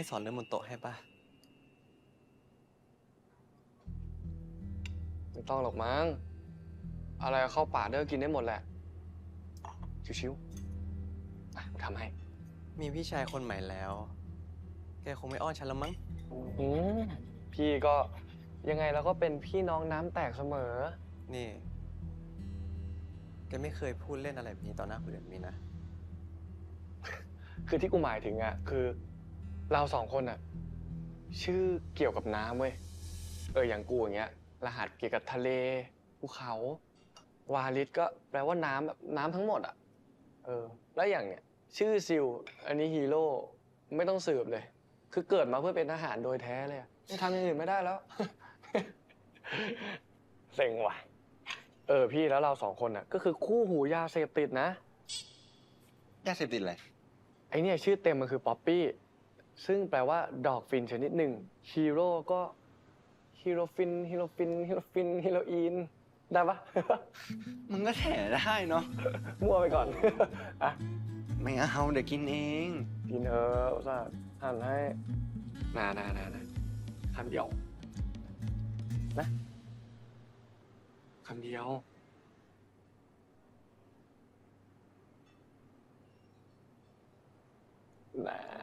ให้สอนเรื่องบนโต๊ะให้ปะไม่ต้องหรอกมั้ง อะไรเข้าป่าเด้อกินได้หมดแหละ ชิวๆอะทำให้ มีพี่ชายคนใหม่แล้ว แกคงไม่อ้อนฉันแล้วมั้ง อืมพี่ก็ยังไงเราก็เป็นพี่น้องน้ำแตกเสมอ นี่ แกไม่เคยพูดเล่นอะไรแบบนี้ต่อหน้าคนอื่นมีนะ คือที่กูหมายถึงอะคือ เราสองคนอะชื่อเกี่ยวกับน้ำเว้ย เอออย่างกูอย่างเงี้ย รหัสเกี่ยวกับทะเลภูเขา วาลิสก็แปลว่าน้ำแบบน้ำทั้งหมดอะเออ แล้วอย่างเนี้ยชื่อซิลอันนี้ฮีโร่ไม่ต้องสืบเลย คือเกิดมาเพื่อเป็นทหารโดยแท้เลยอะไม่ทำอย่างอื่นไม่ได้แล้ว เซ็งว่ะ เออพี่แล้วเราสองคนอะ ก็คือคู่หูยาเสพติดนะ ยาเสพติดอะไร ไอเนี่ยชื่อเต็มมันคือป๊อปปี้ ซึ่งแปลว่าดอกฟินชนิดหนึ่งฮีโร่ก็ฮีโรฟินฮีโรฟินฮีโรฟินฮีโรอีนได้ปะมันก็แถได้เนาะ มั่วไปก่อน อะ ไม่เอาเดี๋ยวกินเอง กินเอออุตส่าห์หั่นให้นานานานาคำเดียว นะคำเดียว นะ